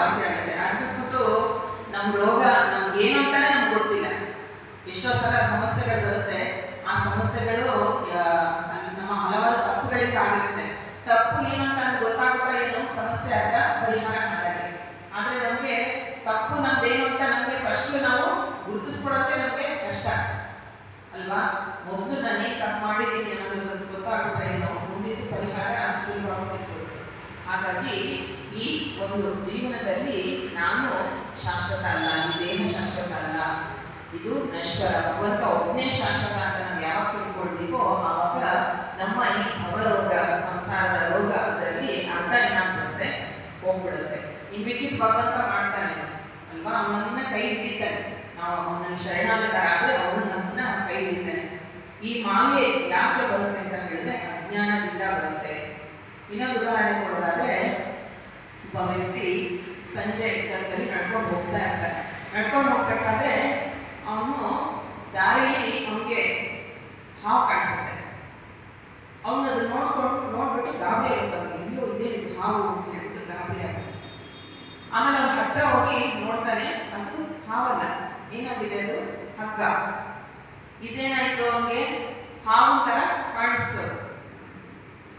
ವಾಸಿ ಆಗುತ್ತೆ ಅದು ಬಿಟ್ಬಿಟ್ಟು ನಮ್ಮ ರೋಗ ನಮ್ಗೆ ಏನು ಅಂತಾನೆ ನಮ್ಗೆ ಗೊತ್ತಿಲ್ಲ. ಎಷ್ಟೋ ಸಲ ಸಮಸ್ಯೆಗಳು ಬರುತ್ತೆ. ಆ ಸಮಸ್ಯೆಗಳು ನಮ್ಮ ಹಲವಾರು ತಪ್ಪುಗಳಿಂದ ಆಗಿರುತ್ತೆ ತಪ್ಪು ಏನು ಅಂತ ನಮ್ಗೆ ಏನು ಸಮಸ್ಯೆ ಅಂತ ಪರಿಹಾರ ಮಾಡಿ ಆದ್ರೆ ನಮಗೆ ತಪ್ಪು ನಮ್ದೇನು ಅಂತ ನಮಗೆ ಫಸ್ಟ್ ನಾವು ಗುರುತಿಸ್ಕೊಡೋಕೆ ನಮಗೆ ಕಷ್ಟ. ಅಲ್ವಾ? ಮೊದಲು ನಾನೇ ತಪ್ಪು ಮಾಡಿದ್ದೀನಿ ಅನ್ನೋದು ಗೊತ್ತಾಗುತ್ತೆ ಏನು ಮುಂದಿನ ಪರಿಹಾರ ಸುಲಭವಾಗಿ ಸಿಗ್ಬೋದು. ಹಾಗಾಗಿ ಈ ಒಂದು ಜೀವನದಲ್ಲಿ ನಾನು ಶಾಶ್ವತ ಅಲ್ಲ ದೇಹ ಶಾಶ್ವತ ಅಲ್ಲ? ಇದು ನಶ್ವರ, ಭಗವಂತ ಒಬ್ಬನೇ ಶಾಶ್ವತ ಅಂತ ನಾವು ಯಾವಾಗ ತಿಳ್ಕೊಳ್ತೀವೋ ಆವಾಗ ನಮ್ಮ ಈ ಭವರೋಗ, ಸಂಸಾರದ ರೋಗ ಅದರಲ್ಲಿ ಅರ್ಧ ಏನಾಗ್ಬಿಡುತ್ತೆ ಹೋಗ್ಬಿಡುತ್ತೆ. ಈ ಮಿಕ್ಕಿದ ಭಗವಂತ ಮಾಡ್ತಾನೆ. ಅಲ್ವಾ? ಅವನನ್ನ ಕೈ ಹಿಡಿತಾನೆ. ನಾವು ಅವನಲ್ಲಿ ಶರಣಾಗತರಾದ್ರೆ ಅವನು ನಮ್ಮನ್ನ ಕೈ ಹಿಡಿತಾನೆ. ಈ ಮಾಯೆ ಯಾಕೆ ಬರುತ್ತೆ ಅಂತ ಹೇಳಿದ್ರೆ ಅಜ್ಞಾನದಿಂದ ಬರುತ್ತೆ. ಇನ್ನೊಂದು ಉದಾಹರಣೆ ಕೊಡೋದಾದ್ರೆ ಒಬ್ಬ ವ್ಯಕ್ತಿ ಸಂಜೆ ಇದ್ದಲ್ಲಿ ನಡ್ಕೊಂಡು ಹೋಗ್ತಾ ಇರ್ತಾರೆ ನಡ್ಕೊಂಡು ಹೋಗ್ಬೇಕಾದ್ರೆ ಅವನು ದಾರಿಯಲ್ಲಿ ಅವನಿಗೆ ಹಾವು ಕಾಣಿಸುತ್ತೆ. ಅವನು ಅದು ನೋಡ್ಕೊಂಡು ನೋಡ್ಬಿಟ್ಟು ಗಾಬರಿ ಆಗುತ್ತೆ ಅವ್ನಿಗೆ. ಎಲ್ಲೋ ಇದೇ ಹಾವು ಅಂತ ಹೇಳ್ಬಿಟ್ಟು ಗಾಬರಿ ಆಗುತ್ತೆ. ಆಮೇಲೆ ಅವ್ನು ಹತ್ರ ಹೋಗಿ ನೋಡ್ತಾನೆ, ಅದು ಹಾವಲ್ಲ. ಏನಾಗಿದೆ ಅದು? ಹಗ್ಗ. ಇದೇನಾಯ್ತು ಅವನಿಗೆ? ಹಾವು ತರ ಕಾಣಿಸ್ತು.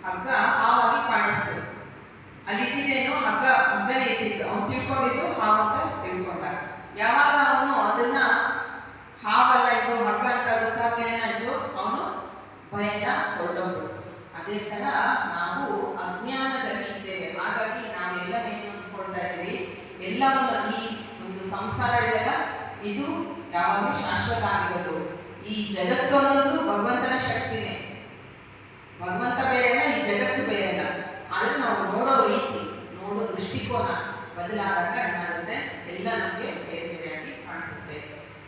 ಹಗ್ಗ ಕಾಣಿಸ್ತು ಅಲ್ಲಿ ಇದ್ದಿದ್ದೇನು ಹಗ್ಗ ಹಗ್ಗನೇ ಇದ್ದಿದ್ದು ಅವನು ತಿಳ್ಕೊಂಡಿದ್ದು ಹಾವು ಅಂತ ತಿಳ್ಕೊಂಡ. ಯಾವಾಗ ಅವನು ಅದನ್ನ ಹಾವಲ್ಲ, ಇದು ಹಗ್ಗ ಅಂತ ಗೊತ್ತಾದ್ಮೇಲೆ ಏನಾಯ್ತು ಅವನು ಭಯನ ಹೊರಟೋದು ಅದೇ ತರ ನಾವು ಅಜ್ಞಾನದಲ್ಲಿ ಇದ್ದೇವೆ. ಹಾಗಾಗಿ ನಾವೆಲ್ಲ ಏನು ಅಂದ್ಕೊಳ್ತಾ ಇದ್ದೀವಿ? ಎಲ್ಲವನ್ನು ಈ ಒಂದು ಸಂಸಾರ ಇದೆಯಲ್ಲ ಇದು ಯಾವಾಗಲೂ ಶಾಶ್ವತ ಆಗಿರೋದು. ಈ ಜಗತ್ತು ಅನ್ನೋದು ಭಗವಂತನ ಬದಲಾದಾಗ ಏನಾಗುತ್ತೆ? ಎಲ್ಲ ನಮಗೆ ಬೇರೆ ಬೇರೆಯಾಗಿ ಕಾಣಿಸುತ್ತೆ.